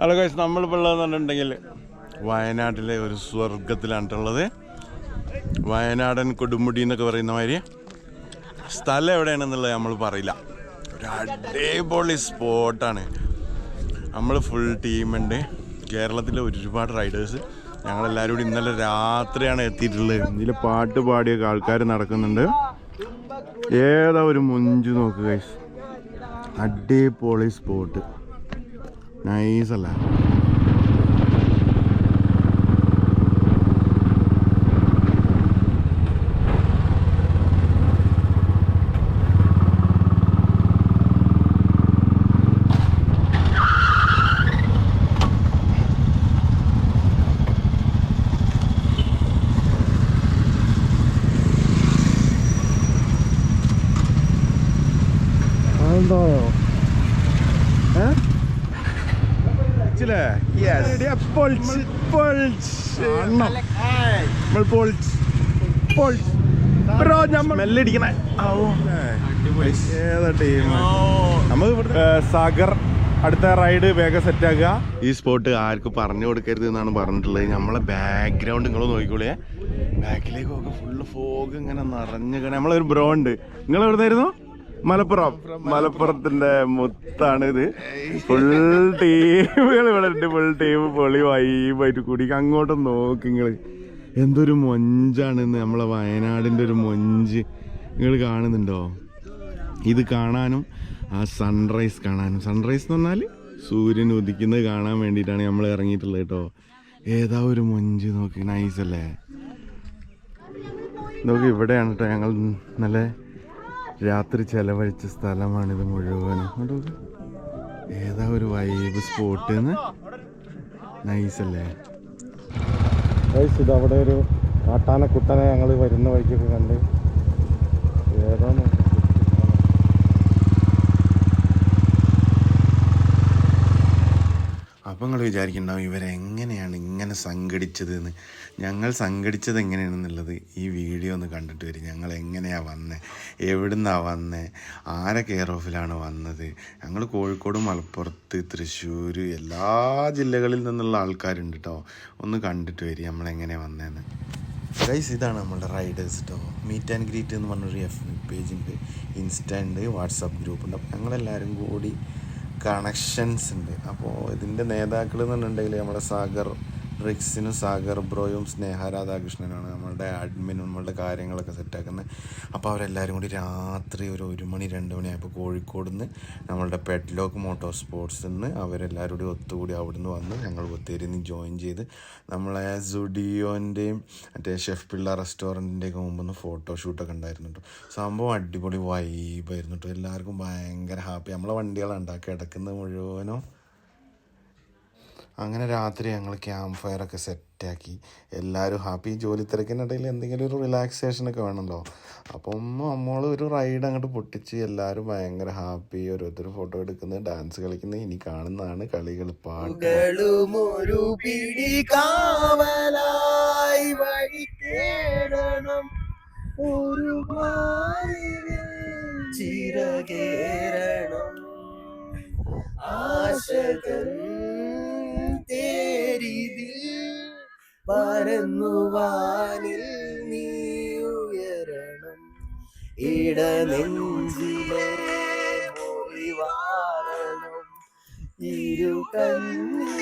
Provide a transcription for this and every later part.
Hello നമ്മൾ നമ്മളിപ്പോൾ ഉള്ളതെന്ന് പറഞ്ഞിട്ടുണ്ടെങ്കിൽ വയനാട്ടിലെ ഒരു സ്വർഗത്തിലാണിട്ടുള്ളത് വയനാടൻ കൊടുമുടി എന്നൊക്കെ പറയുന്ന മാതിരി സ്ഥലം എവിടെയാണെന്നുള്ളത് നമ്മൾ പറയില്ല. ഒരു അടിപൊളി സ്പോട്ടാണ്. നമ്മൾ ഫുൾ ടീമുണ്ട് കേരളത്തിലെ ഒരുപാട് റൈഡേഴ്സ് ഞങ്ങളെല്ലാവരും കൂടി ഇന്നലെ രാത്രിയാണ് എത്തിയിട്ടുള്ളത്. ഇതിൽ പാട്ട് പാടിയൊക്കെ ആൾക്കാർ നടക്കുന്നുണ്ട്. ഏതാ ഒരു മുഞ്ചു നോക്കുക അടിപൊളി സ്പോട്ട്. നൈസ് അല്ല എന്തായോ സാഗർ അടുത്ത റൈഡ് വേഗം സെറ്റ് ആക്കുക ഈ സ്പോട്ട് ആർക്കും പറഞ്ഞു കൊടുക്കരുത് എന്നാണ് പറഞ്ഞിട്ടുള്ളത്. നമ്മളെ ബാക്ക്ഗ്രൗണ്ട് നിങ്ങൾ നോക്കിക്കോളിയേ. ബാക്കിലേക്കൊക്കെ ഫുള്ള് ഫോഗ് ഇങ്ങനെ നിറഞ്ഞു നമ്മളൊരു ബ്രോ ഉണ്ട്. നിങ്ങൾ എവിടുന്നായിരുന്നു മലപ്പുറം. മലപ്പുറത്തിന്റെ മുത്താണ് ഇത് ഫുൾ ടീമുകൾ ഇവിടെ ഉണ്ട്. ഫുൾ ടീം പൊളി വൈബായിട്ട് കൂടി. അങ്ങോട്ടും നോക്ക് എന്തൊരു മൊഞ്ചാണ് ഇന്ന് നമ്മളെ വയനാടിന്റെ ഒരു മൊഞ്ച് നിങ്ങൾ കാണുന്നുണ്ടോ? ഇത് കാണാനും ആ സൺറൈസ് കാണാനും. സൺറൈസ് എന്ന് പറഞ്ഞാൽ സൂര്യൻ ഉദിക്കുന്നത് കാണാൻ വേണ്ടിയിട്ടാണ് നമ്മൾ ഇറങ്ങിയിട്ടുള്ളത് കേട്ടോ. ഏതാ ഒരു മൊഞ്ച് നോക്കി. നൈസ് അല്ലേ? നോക്കി ഇവിടെയാണ് കേട്ടോ ഞങ്ങൾ നല്ല രാത്രി ചെലവഴിച്ച സ്ഥലമാണിത് മുഴുവനും. ഏതാ ഒരു വൈബ് സ്പോട്ട് നൈസ് അല്ലേ? ഇത് അവിടെ ഒരു കാട്ടാന കുട്ടനെ ഞങ്ങൾ വരുന്ന വഴിക്കൊക്കെ കണ്ട്. ഏതാണ് അപ്പം നിങ്ങൾ വിചാരിക്കുന്നുണ്ടാവും ഇവരെങ്ങനെയാണ് ഇങ്ങനെ സംഘടിച്ചത് എന്ന് ഞങ്ങൾ സംഘടിച്ചത് എങ്ങനെയാണെന്നുള്ളത് ഈ വീഡിയോ ഒന്ന് കണ്ടിട്ട് വരും ഞങ്ങൾ എങ്ങനെയാണ് വന്നത് എവിടുന്നാണ് വന്നത് ആരെ കെയർ ഓഫിലാണ് വന്നത്? ഞങ്ങൾ കോഴിക്കോട് മലപ്പുറത്ത് തൃശ്ശൂർ എല്ലാ ജില്ലകളിൽ നിന്നുള്ള ആൾക്കാരുണ്ട് കേട്ടോ ഒന്ന് കണ്ടിട്ട് വരും നമ്മളെങ്ങനെയാണ് വന്നതെന്ന് ഗൈസ് ഇതാണ് നമ്മളുടെ റൈഡേഴ്സ് കേട്ടോ മീറ്റ് ആൻഡ് ഗ്രീറ്റ് എന്ന് പറഞ്ഞൊരു എഫ് പേജ് ഉണ്ട്. ഇൻസ്റ്റ ഉണ്ട് വാട്സാപ്പ് ഗ്രൂപ്പ് ഉണ്ട്. അപ്പോൾ ഞങ്ങളെല്ലാവരും കൂടി കണക്ഷൻസ് ഉണ്ട്. അപ്പോൾ ഇതിന്റെ നേതാക്കൾ എന്ന് പറഞ്ഞിട്ടുണ്ടെങ്കിൽ നമ്മുടെ സാഗർ റിക്സിനും സാഗർ ബ്രോയും സ്നേഹ രാധാകൃഷ്ണനാണ് നമ്മളുടെ അഡ്മിനും നമ്മളുടെ കാര്യങ്ങളൊക്കെ സെറ്റാക്കുന്നത് അപ്പോൾ അവരെല്ലാവരും കൂടി രാത്രി ഒരു ഒരു മണി രണ്ട് മണിയായപ്പോൾ കോഴിക്കോട് നിന്ന് നമ്മളുടെ പെഡ്ലോക്ക് മോട്ടോർ സ്പോർട്സിൽ നിന്ന് അവരെല്ലാവരും കൂടി ഒത്തുകൂടി അവിടുന്ന് വന്ന് ഞങ്ങൾ ഒത്തിരി നിന്ന് ജോയിൻ ചെയ്ത് നമ്മളെ സുഡിയോന്റെയും മറ്റേ ഷെഫ് പിള്ള റെസ്റ്റോറന്റിന്റെയൊക്കെ മുമ്പ് ഒന്ന് ഫോട്ടോഷൂട്ടൊക്കെ ഉണ്ടായിരുന്നു കേട്ടോ സംഭവം അടിപൊളി വൈബായിരുന്നു കേട്ടോ എല്ലാവർക്കും ഭയങ്കര ഹാപ്പി നമ്മളെ വണ്ടികളാണ് ഉണ്ടാക്കി കിടക്കുന്നത് മുഴുവനും അങ്ങനെ രാത്രി ഞങ്ങൾ ക്യാമ്പ് ഫയർ ഒക്കെ സെറ്റാക്കി. എല്ലാവരും ഹാപ്പി. ജോലി തിരക്കിനിടയിൽ എന്തെങ്കിലും ഒരു റിലാക്സേഷനൊക്കെ വേണമല്ലോ അപ്പം നമ്മൾ ഒരു റൈഡ് അങ്ങോട്ട് പൊട്ടിച്ച് എല്ലാവരും ഭയങ്കര ഹാപ്പി. ഓരോരുത്തർ ഫോട്ടോ എടുക്കുന്നത് ഡാൻസ് കളിക്കുന്നത് ഇനി കാണുന്നതാണ് കളികൾ പാട്ട്. ഒരു പിടി തേരിതിൽ പരന്നുവാനിൽ നീ ഉയരണം. ഇടനെഞ്ചിലെ മുറിവാരണം ഇരു കണ്ണിലും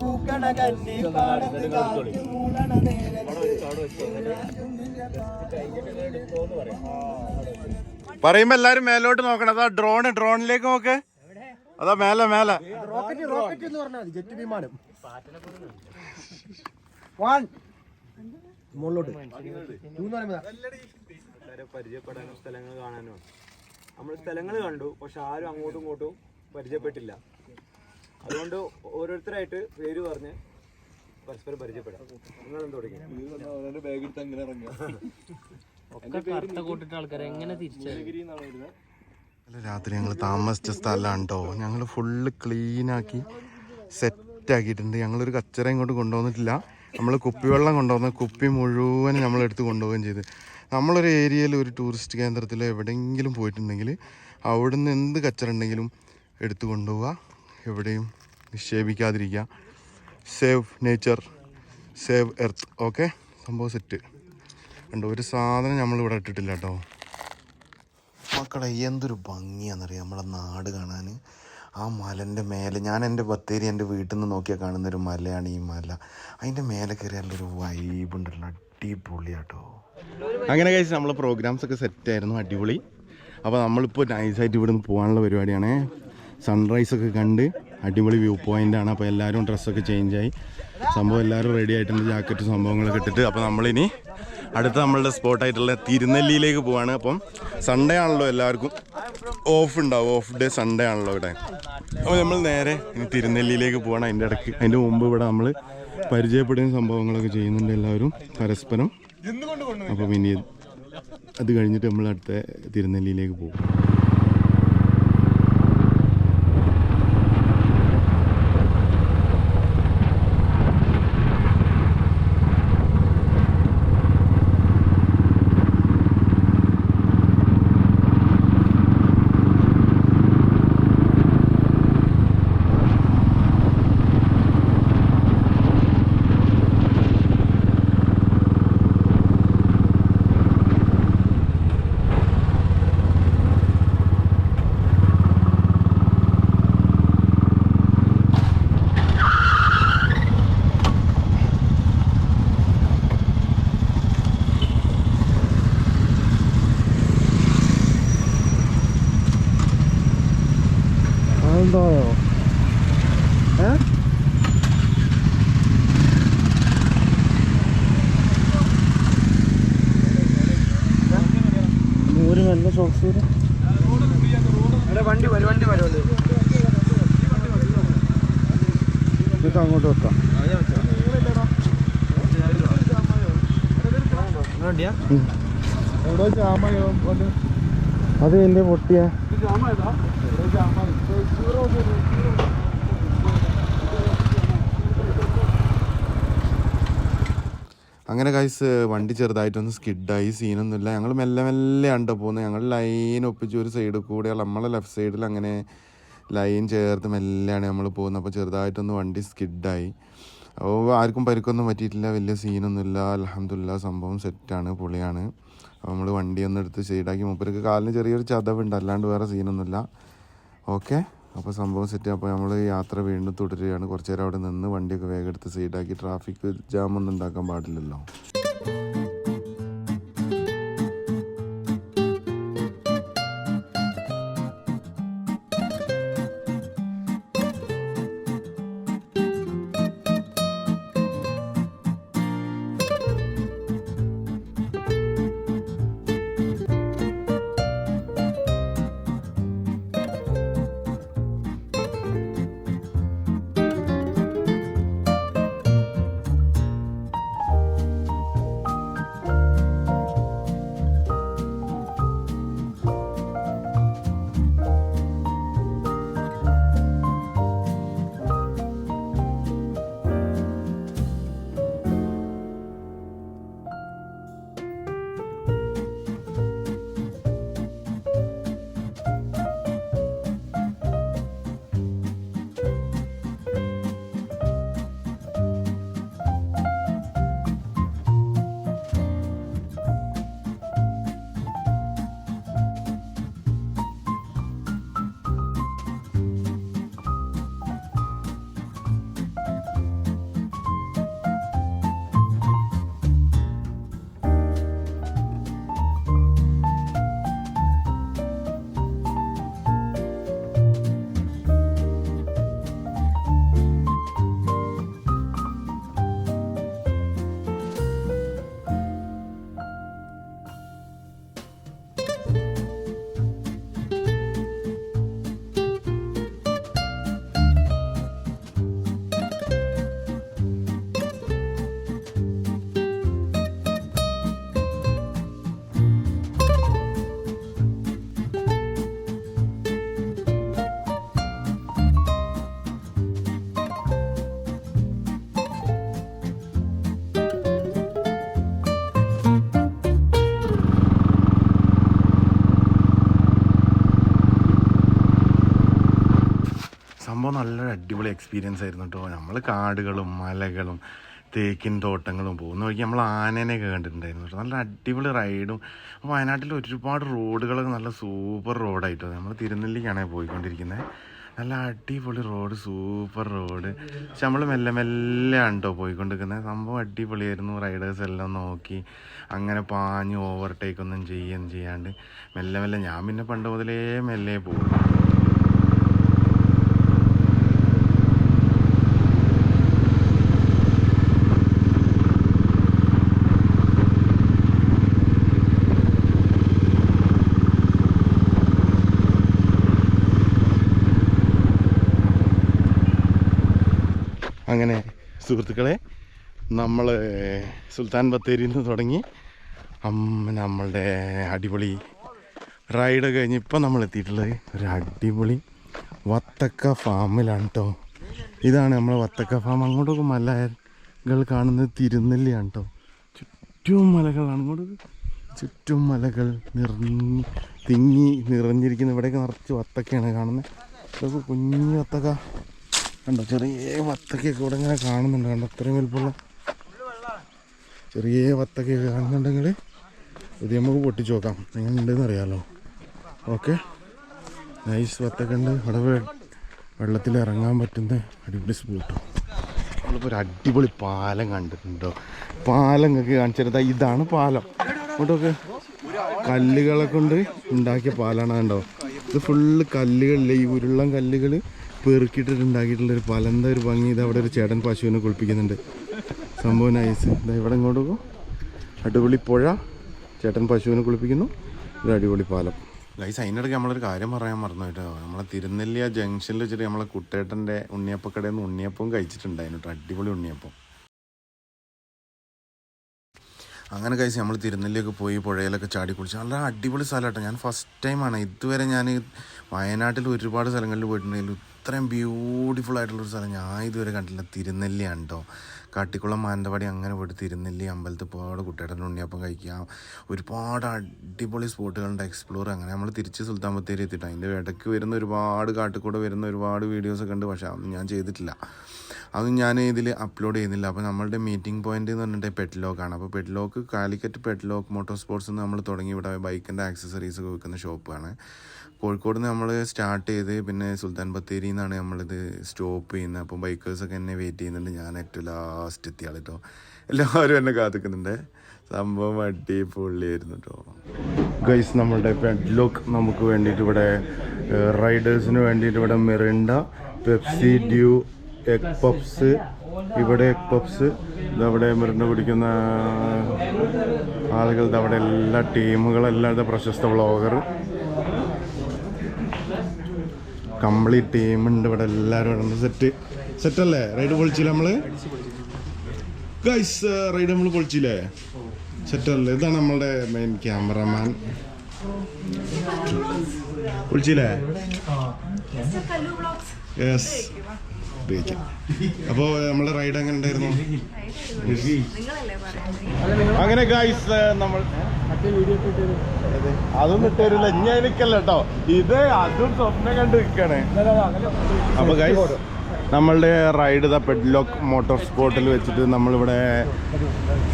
പൂക്കണ കണ്ടി പാടത്ത് കാറ്റ് മൂടണ പറയുമ്പോ എല്ലാരും മേലോട്ട് നോക്കണം. അതാ ഡ്രോണ് ഡ്രോണിലേക്ക് നോക്ക്. അതാ മേലെ മേലെ. റോക്കറ്റ് റോക്കറ്റ് എന്ന് പറഞ്ഞാൽ ജെറ്റ് വിമാനം. വൺ മുകളിലോട്ട്. പരിചയപ്പെടാനും സ്ഥലങ്ങൾ കാണാനും നമ്മൾ സ്ഥലങ്ങൾ കണ്ടു പക്ഷെ ആരും അങ്ങോട്ടും ഇങ്ങോട്ടും പരിചയപ്പെട്ടില്ല. അതുകൊണ്ട് ഓരോരുത്തരായിട്ട് പേര് പറഞ്ഞ് പരസ്പരം പരിചയപ്പെടാം. തുടങ്ങി രാത്രി ഞങ്ങൾ താമസിച്ച സ്ഥലമാണ് കേട്ടോ ഞങ്ങൾ ഫുള്ള് ക്ലീനാക്കി സെറ്റാക്കിയിട്ടുണ്ട് ഞങ്ങളൊരു കച്ചറ ഇങ്ങോട്ട് കൊണ്ടുവന്നിട്ടില്ല. നമ്മൾ കുപ്പിവെള്ളം കൊണ്ടുവന്ന കുപ്പി മുഴുവൻ നമ്മളെടുത്ത് കൊണ്ടുപോവുകയും ചെയ്ത്. നമ്മളൊരു ഏരിയയിൽ ഒരു ടൂറിസ്റ്റ് കേന്ദ്രത്തിൽ എവിടെയെങ്കിലും പോയിട്ടുണ്ടെങ്കിൽ അവിടുന്ന് എന്ത് കച്ചറ ഉണ്ടെങ്കിലും എടുത്തു കൊണ്ടുപോവുക. എവിടെയും നിക്ഷേപിക്കാതിരിക്കുക. Save nature save earth okay സംഭവം സെറ്റ് കണ്ടോ ഒരു സാധനം നമ്മളിവിടെ ഇട്ടിട്ടില്ല കേട്ടോ. മക്കളെ എന്തൊരു ഭംഗിയാണെന്നറിയാം നമ്മളെ നാട് കാണാൻ ആ മലന്റെ മേലെ ഞാൻ എന്റെ ബത്തേരി എന്റെ വീട്ടിൽ നിന്ന് നോക്കിയാൽ കാണുന്നൊരു മലയാണ് ഈ മല. അതിന്റെ മേലെ കയറിയാലൊരു വൈബ് ഉണ്ടല്ലോ അടിപൊളിയാട്ടോ. അങ്ങനെ കഴിച്ച് നമ്മളെ പ്രോഗ്രാംസ് ഒക്കെ സെറ്റ് ആയിരുന്നു അടിപൊളി. അപ്പോൾ നമ്മളിപ്പോൾ നൈസായിട്ട് ഇവിടെ നിന്ന് പോകാനുള്ള പരിപാടിയാണ്. സൺറൈസ് ഒക്കെ കണ്ട് അടിപൊളി വ്യൂ പോയിന്റ് ആണ്. അപ്പോൾ എല്ലാവരും ഡ്രസ്സൊക്കെ ആയി. സംഭവം എല്ലാവരും റെഡി ആയിട്ടുണ്ട്. ജാക്കറ്റ് സംഭവങ്ങളൊക്കെ ഇട്ടിട്ട്. അപ്പോൾ നമ്മളിനി അടുത്ത നമ്മളുടെ സ്പോട്ടായിട്ടുള്ള തിരുനെല്ലിയിലേക്ക് പോവാണ്. അപ്പം സൺഡേ ആണല്ലോ എല്ലാവർക്കും. ഓഫ് ഉണ്ടാവും. ഓഫ് ഡേ സൺഡേ ആണല്ലോ ഇവിടെ. അപ്പോൾ നമ്മൾ നേരെ ഇനി തിരുനെല്ലിയിലേക്ക് പോവാണ്. അതിന്റെ ഇടയ്ക്ക് അതിന്റെ മുമ്പ് ഇവിടെ നമ്മൾ പരിചയപ്പെടുന്ന സംഭവങ്ങളൊക്കെ ചെയ്യുന്നുണ്ട് എല്ലാവരും. പരസ്പരം. അപ്പം ഇനി അത് കഴിഞ്ഞിട്ട് നമ്മൾ അടുത്ത തിരുനെല്ലിയിലേക്ക് പോകും അതെന്തായോ ഏ നൂറ് നല്ല ഷോക്സ് വണ്ടി വരും വണ്ടി വരും ഇതൊക്കെ അങ്ങോട്ട് വെക്കാം. അത് എന്റെ പൊട്ടിയ. അങ്ങനെ കൈസ് വണ്ടി ചെറുതായിട്ടൊന്ന് സ്കിഡായി സീനൊന്നുമില്ല. ഞങ്ങൾ മെല്ലെ മെല്ലെ ആണ് പോകുന്നത് ഞങ്ങൾ ലൈൻ ഒപ്പിച്ച് ഒരു സൈഡിൽ കൂടെ നമ്മളെ ലെഫ്റ്റ് സൈഡിൽ അങ്ങനെ ലൈൻ ചേർത്ത് മെല്ലെയാണ് നമ്മൾ പോകുന്നത്. അപ്പോൾ ചെറുതായിട്ടൊന്ന് വണ്ടി സ്കിഡായി. അപ്പോൾ ആർക്കും പരിക്കൊന്നും പറ്റിയിട്ടില്ല. വലിയ സീനൊന്നുമില്ല. അലഹമില്ല സംഭവം സെറ്റാണ് പൊളിയാണ്. അപ്പോൾ നമ്മൾ വണ്ടി ഒന്ന് എടുത്ത് സൈഡാക്കി മൂപ്പർക്ക് കാലിന് ചെറിയൊരു ചതവുണ്ട്. അല്ലാണ്ട് വേറെ സീനൊന്നുമില്ല. ഓക്കെ? അപ്പോൾ സംഭവം സെറ്റ്. അപ്പോൾ നമ്മൾ യാത്ര വീണ്ടും തുടരുകയാണ്. കുറച്ച് നേരം അവിടെ നിന്ന് വണ്ടിയൊക്കെ വേഗം എടുത്ത് സൈഡാക്കി ട്രാഫിക് ജാമൊന്നും ഉണ്ടാക്കാൻ പാടില്ലല്ലോ. എക്സ്പീരിയൻസ് ആയിരുന്നു കേട്ടോ നമ്മൾ കാടുകളും മലകളും തേക്കിൻ തോട്ടങ്ങളും പോകുന്ന വഴിക്ക് നമ്മൾ ആനേനെയൊക്കെ കണ്ടിട്ടുണ്ടായിരുന്നു നല്ല അടിപൊളി റൈഡും അപ്പോൾ വയനാട്ടിൽ ഒരുപാട് റോഡുകളൊക്കെ നല്ല സൂപ്പർ റോഡായിട്ടോ നമ്മൾ തിരുനെല്ലിക്കാണ് പോയിക്കൊണ്ടിരിക്കുന്നത് നല്ല അടിപൊളി റോഡ് സൂപ്പർ റോഡ് പക്ഷെ നമ്മൾ മെല്ലെ മെല്ലെ കേട്ടോ പോയിക്കൊണ്ടിരിക്കുന്നത് സംഭവം അടിപൊളിയായിരുന്നു. റൈഡേഴ്സ് എല്ലാം നോക്കി അങ്ങനെ പാഞ്ഞ് ഓവർടേക്ക് ഒന്നും ചെയ്യുകയും ചെയ്യാണ്ട് മെല്ലെ മെല്ലെ ഞാൻ പിന്നെ പണ്ട് മുതലേ മെല്ലെ പോകും അങ്ങനെ സുഹൃത്തുക്കളെ നമ്മൾ സുൽത്താൻ ബത്തേരിയിൽ നിന്ന് തുടങ്ങി. അമ്മ നമ്മളുടെ അടിപൊളി റൈഡ് കഴിഞ്ഞ് ഇപ്പം നമ്മൾ എത്തിയിട്ടുള്ളത് ഒരു അടിപൊളി വത്തക്ക ഫാമിലാണ് കേട്ടോ ഇതാണ് നമ്മളെ വത്തക്ക ഫാം. അങ്ങോട്ടൊക്കെ മലകൾ കാണുന്നത് തിരുനെല്ലിയാണ് കേട്ടോ ചുറ്റും മലകളാണ്. അങ്ങോട്ട് ചുറ്റും മലകൾ നിറഞ്ഞ് തിങ്ങി നിറഞ്ഞിരിക്കുന്ന ഇവിടെയൊക്കെ നിറച്ച് വത്തക്കയാണ് കാണുന്നത്. ഇതൊക്കെ കുഞ്ഞു വത്തക്ക. കണ്ടോ ചെറിയ വത്തക്കയൊക്കെ ഇവിടെ ഇങ്ങനെ കാണുന്നുണ്ട്. കണ്ടോ അത്രയും വലുപ്പമുള്ള ചെറിയ വത്തക്കയൊക്കെ കാണുന്നുണ്ടെങ്കിൽ ഇത് നമുക്ക് പൊട്ടിച്ച് നോക്കാം. എങ്ങനെയുണ്ടെന്ന് അറിയാമല്ലോ ഓക്കെ. നൈസ് വത്തക്ക ഉണ്ട്. ഇവിടെ വെള്ളത്തിൽ ഇറങ്ങാൻ പറ്റുന്ന അടിപൊളി സ്പോട്ടോ നമ്മളിപ്പോൾ ഒരു അടിപൊളി പാലം കണ്ടിട്ടുണ്ടോ? പാലം ഒക്കെ കാണിച്ചിരുന്ന ഇതാണ് പാലം. ഇങ്ങോട്ടൊക്കെ കല്ലുകളെ കൊണ്ട് ഉണ്ടാക്കിയ പാലാണ് കണ്ടോ. ഇത് ഫുള്ള് കല്ലുകളില്ലേ? ഈ ഉരുളൻ കല്ലുകൾ പെറുക്കിയിട്ടിട്ട് ഉണ്ടാക്കിയിട്ടുള്ള ഒരു പലന്ത ഒരു ഭംഗി ഇത് അവിടെ ഒരു ചേടൻ പശുവിനെ കുളിപ്പിക്കുന്നുണ്ട്. സംഭവം നൈസ് ഇതാ ഇവിടെ ഇങ്ങോട്ട് പോകും അടിപൊളി പുഴ. ചേട്ടൻ പശുവിനെ കുളിപ്പിക്കുന്നു. ഒരു അടിപൊളി പാലം. ഗൈസ് അതിനിടയ്ക്ക് നമ്മളൊരു കാര്യം പറയാൻ മറന്നു കേട്ടോ. നമ്മളെ തിരുനെല്ലിയ ജംഗ്ഷനിൽ വെച്ചിട്ട് നമ്മളെ കുട്ടേട്ടന്റെ ഉണ്ണിയപ്പക്കടയിൽ നിന്ന് ഉണ്ണിയപ്പവും കഴിച്ചിട്ടുണ്ടായിരുന്നു കേട്ടോ. അടിപൊളി ഉണ്ണിയപ്പം. അങ്ങനെ കഴിച്ച് നമ്മൾ തിരുനെല്ലിയൊക്കെ പോയി പുഴയിലൊക്കെ ചാടി കുളിച്ച് നല്ല അടിപൊളി സ്ഥലമാട്ടോ ഞാൻ ഫസ്റ്റ് ടൈമാണ് ഇതുവരെ ഞാൻ വയനാട്ടിൽ ഒരുപാട് സ്ഥലങ്ങളിൽ പോയിട്ടുണ്ടെങ്കിലും ഇത്രയും ബ്യൂട്ടിഫുൾ ആയിട്ടുള്ളൊരു സ്ഥലം ഞാൻ ഇതുവരെ കണ്ടില്ല തിരുനെല്ലിയാണ് കേട്ടോ കാട്ടിക്കുളം മാനന്തവാടി അങ്ങനെ പോയിട്ട് തിരുനെല്ലി അമ്പലത്തിൽ പോകാതെ കുട്ടിയുടെ ഉണ്ണിയപ്പം കഴിക്കാം. ഒരുപാട് അടിപൊളി സ്പോട്ടുകളുണ്ട്. എക്സ്പ്ലോർ അങ്ങനെ നമ്മൾ തിരിച്ച് സുൽത്താൻ ബത്തേരി എത്തിയിട്ട് അതിന്റെ ഇടയ്ക്ക് വരുന്ന ഒരുപാട് കാട്ടിക്കൂടെ വരുന്ന ഒരുപാട് വീഡിയോസൊക്കെ ഉണ്ട്. പക്ഷേ അതൊന്നും ഞാൻ ചെയ്തിട്ടില്ല. അത് ഞാൻ ഇതിൽ അപ്ലോഡ് ചെയ്യുന്നില്ല. അപ്പോൾ നമ്മളുടെ മീറ്റിംഗ് പോയിന്റ് എന്ന് പറഞ്ഞിട്ട് പെറ്റ്ലോക്കാണ് അപ്പോൾ Petlock Calicut Petlock motor sports നമ്മൾ തുടങ്ങി ഇവിടെ ബൈക്കിന്റെ ആക്സസറീസ് ഒക്കെ വിൽക്കുന്ന ഷോപ്പാണ് കോഴിക്കോട് നിന്ന് നമ്മൾ സ്റ്റാർട്ട് ചെയ്ത് പിന്നെ സുൽത്താൻ ബത്തേരിയിൽ നിന്നാണ് നമ്മളിത് സ്റ്റോപ്പ് ചെയ്യുന്നത്. അപ്പം ബൈക്കേഴ്സൊക്കെ എന്നെ വെയിറ്റ് ചെയ്യുന്നുണ്ട്. ഞാൻ ഏറ്റവും ലാസ്റ്റ് എത്തിയാൾ കേട്ടോ എല്ലാവരും എന്നെ കാത്തിക്കുന്നുണ്ട്. സംഭവം അടിപൊളിയായിരുന്നു കേട്ടോ ഗൈസ് നമ്മളുടെ പെറ്റ് ലോക്ക് നമുക്ക് വേണ്ടിയിട്ട് ഇവിടെ റൈഡേഴ്സിന് വേണ്ടിയിട്ട് ഇവിടെ Mirinda Pepsi Dew egg puffs ഇവിടെ എഗ് പപ്സ് ഇതവിടെ മിറിണ്ട കുടിക്കുന്ന ആളുകളുടെ അവിടെ എല്ലാ ടീമുകളെല്ലാം ഇത് പ്രശസ്ത വ്ളോഗർ കംപ്ലീറ്റ് ടീമുണ്ട് ഇവിടെ എല്ലാവരും ഇവിടെ. സെറ്റ് സെറ്റല്ലേ റൈഡ് പൊളിച്ചില്ല നമ്മൾ? ഗൈസ് റൈഡ് നമ്മൾ പൊളിച്ചില്ലേ? സെറ്റല്ലേ ഇതാണ് നമ്മളുടെ മെയിൻ ക്യാമറമാൻ പൊളിച്ചില്ലേ? യെസ് ഉപയോഗിക്കാം. അപ്പോൾ നമ്മളെ റൈഡ് എങ്ങനെ ഉണ്ടായിരുന്നു? അങ്ങനെ ഗൈസ് നമ്മൾ അതൊന്നും ഇട്ടേരില്ല ഇനി എനിക്കല്ല കേട്ടോ ഇത് അതും സ്വപ്നം കണ്ട് നിൽക്കാണ് അപ്പൊ ഗൈസ് നമ്മളുടെ റൈഡ് ദ പെഡ്ലോക്ക് മോട്ടോർ സ്പോർട്ടിൽ വെച്ചിട്ട് നമ്മളിവിടെ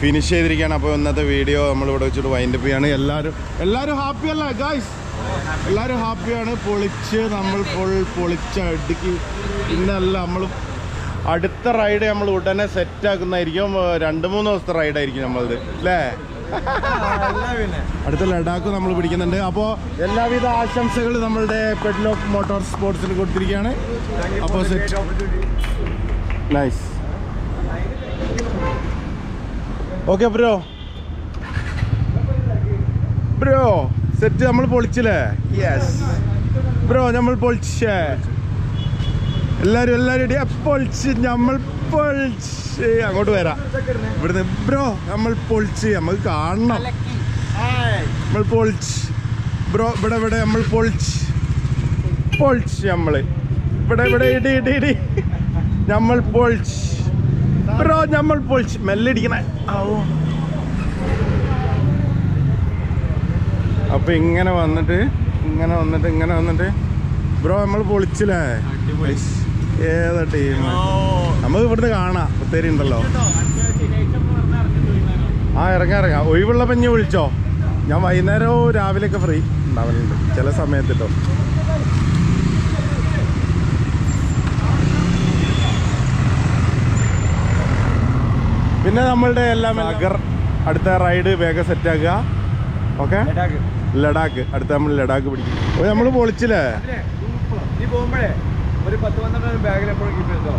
ഫിനിഷ് ചെയ്തിരിക്കുകയാണ്. അപ്പോൾ ഇന്നത്തെ വീഡിയോ നമ്മളിവിടെ വെച്ചിട്ട് വൈൻഡപ്പ് ചെയ്യാണ്. എല്ലാവരും എല്ലാവരും ഹാപ്പി അല്ലേ ഗൈസ് എല്ലാവരും ഹാപ്പിയാണ്. പൊളിച്ച് നമ്മൾ ഫുൾ പൊളിച്ച് അടുക്കി. പിന്നല്ല നമ്മൾ അടുത്ത റൈഡ് നമ്മൾ ഉടനെ സെറ്റ് ആക്കുന്നതായിരിക്കും. രണ്ട് മൂന്ന് ദിവസത്തെ റൈഡായിരിക്കും നമ്മളത്. അല്ലേ അടുത്ത ലഡാക്ക് നമ്മൾ പിടിക്കുന്നുണ്ട്. അപ്പോൾ എല്ലാവിധ ആശംസകൾ നമ്മളുടെ പെഡ്ലോക്ക് മോട്ടോർ സ്പോർട്സിന് കൊടുത്തിരിക്കുകയാണ്. അപ്പോൾ set nice okay bro bro set നമ്മൾ പൊളിച്ചില്ലേ? യെസ് ബ്രോ നമ്മൾ പൊളിച്ചേ. എല്ലാരും എല്ലാരും പൊളിച്ച് നമ്മൾ പൊളിച്ച്. അങ്ങോട്ട് വരാം. ഇവിടുന്ന് ബ്രോ നമ്മൾ പൊളിച്ച്. നമുക്ക് കാണണം. നമ്മൾ പൊളിച്ച്. ബ്രോ ഇവിടെ ഇവിടെ നമ്മൾ പൊളിച്ച്. പൊളിച്ച് നമ്മൾ. ഇവിടെ ഇവിടെ ഇടി ഇടി ഇടി. നമ്മൾ പൊളിച്ച്. ബ്രോ നമ്മൾ പൊളിച്ച്. മെല്ലടിക്കണേ ആവോ അപ്പൊ ഇങ്ങനെ വന്നിട്ട് ഇങ്ങനെ വന്നിട്ട് ഇങ്ങനെ വന്നിട്ട്. ബ്രോ നമ്മൾ പൊളിച്ചില്ലേ? ഏതാ ടീം നമുക്ക് ഇവിടുന്ന് കാണാം. ഒത്തിരി ഉണ്ടല്ലോ. ആ ഇറങ്ങാം ഇറങ്ങാം. ഒഴിവുള്ള പഞ്ഞ് വിളിച്ചോ. ഞാൻ വൈകുന്നേരവും രാവിലെയൊക്കെ ഫ്രീ ഉണ്ടാവലുണ്ട്. ചില സമയത്ത് കേട്ടോ പിന്നെ നമ്മളുടെ എല്ലാം അഗർ അടുത്ത റൈഡ് വേഗം സെറ്റാക്കുക ഓക്കെ ലഡാക്ക്. അടുത്ത നമ്മൾ ലഡാക്ക് പിടിക്കും. നമ്മൾ പൊളിച്ചില്ലേ? പോകുമ്പോഴേ ഒരു പത്ത് പന്ത്രണ്ട് ബാഗിലെപ്പോഴും കിട്ടുമല്ലോ